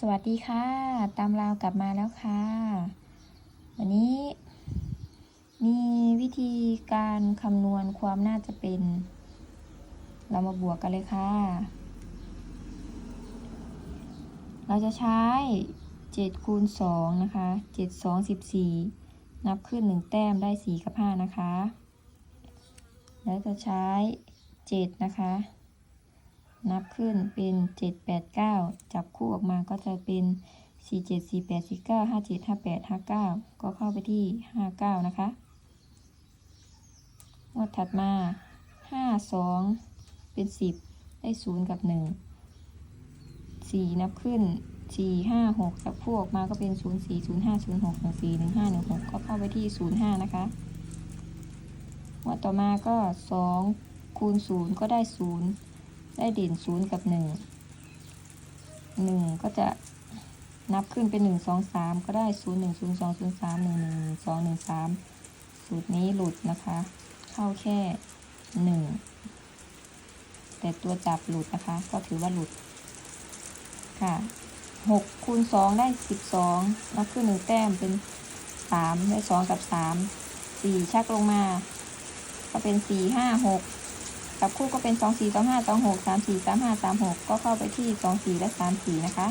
สวัสดีค่ะ ตามราวกลับมาแล้วค่ะ วันนี้ มีวิธีการคำนวณความน่าจะเป็น เรามาบวกกันเลยค่ะ เราจะใช้7คูณ2นะคะ7 2 14 นับขึ้น 1 แต้มได้ 4 กับ 5 นะคะ แล้วจะใช้ 7 นะคะ นับขึ้นเป็น 7 8 9 จับคู่ออกมาก็จะเป็น 4 7 4 8 4 9 5 7 5 8 5 9 ก็เข้าไปที่ 59 นะคะงวดถัดมา 5 2 เป็น 10 ได้ 0 กับ 1 4 นับขึ้น 4 5 6 จับคู่ออกมาก็เป็น 0 4 0 5 0 6 1 4 1 5 1 6 ก็เข้าไปที่ 0 5 นะคะงวดต่อมาก็ 2 คูณ 0 ก็ได้ 0 ได้เด่นศูนย์กับหนึ่งหนึ่งก็จะนับขึ้นเป็นหนึ่งสองสามก็ได้ศูนย์หนึ่งศูนย์สองศูนย์สามหนึ่งหนึ่งสองหนึ่งสามสูตรนี้หลุดนะคะ เข้าแค่หนึ่งแต่ตัวจับหลุดนะคะ ก็ถือว่าหลุดค่ะหกคูณสองได้สิบสองนับขึ้นหนึ่งแต้มเป็นสามได้สองกับสามสี่ชักลงมา ก็เป็นสี่ห้าหก จับคู่ก็เป็นสองสี่สองห้าสองหกสามสี่สามห้าสามหกก็เข้าไปที่สองสี่และสามสี่นะคะ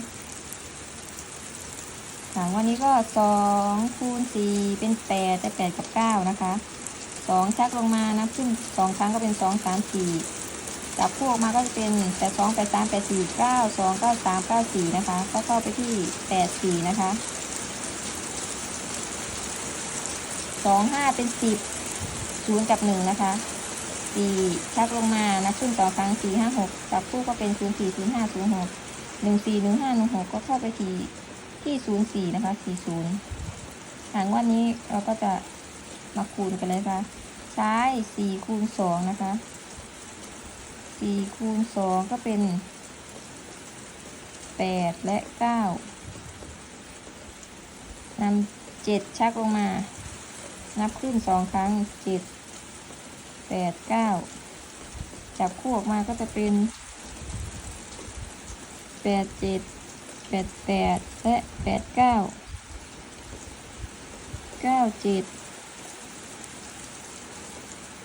วันนี้ก็สองคูณสี่เป็นแปดได้แปดกับเก้านะคะสองชักลงมานะขึ้นสองครั้งก็เป็นสองสามสี่จับคู่ออกมาก็จะเป็นแปดสองแปดสามแปดสี่เก้าสองเก้าสามเก้าสี่นะคะ ก็เข้าไปที่แปดสี่นะคะสองห้าเป็นสิบศูนย์กับหนึ่งนะคะ สี่ชักลงมานะขึ้นต่อครั้งสี่ห้าหกจับคู่ก็เป็นศูนย์สี่ศูนย์ห้าศูนย์หกหนึ่งสี่หนึ่งห้าหนึ่งหกก็เข้าไปที่ที่ศูนย์สี่นะคะสี่ศูนย์หางวันนี้เราก็จะมาคูณกันเลยค่ะใช้สี่คูณสองนะคะสี่คูณสองก็เป็นแปดและเก้านำเจ็ดชักลงมา นับขึ้นสองครั้งเจ็ด แปดเก้าจับคู่ออกมาก็จะเป็นแปดเจ็ดแปดแปดและแปดเก้าเก้าเจ็ด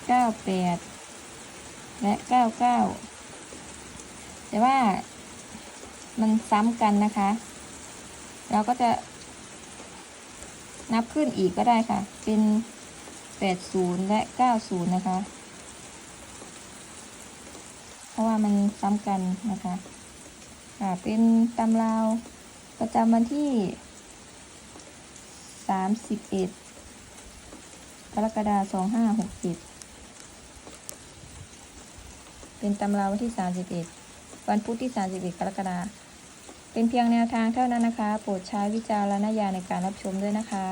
เก้าแปดและเก้าเก้าแต่ว่ามันซ้ำกันนะคะ เราก็จะนับขึ้นอีกก็ได้ค่ะ เป็น 80 และ 90 นะคะ เพราะว่ามันซ้ำกันนะคะค่ะเป็นตำราวประจำวันที่ 31 กรกฎาคม 2567 เป็นตำราวันที่ 31 วันพุธที่ 31 กรกฎาคมเป็นเพียงแนวทางเท่านั้นนะคะ โปรดใช้วิจารณญาณในการรับชมด้วยนะคะ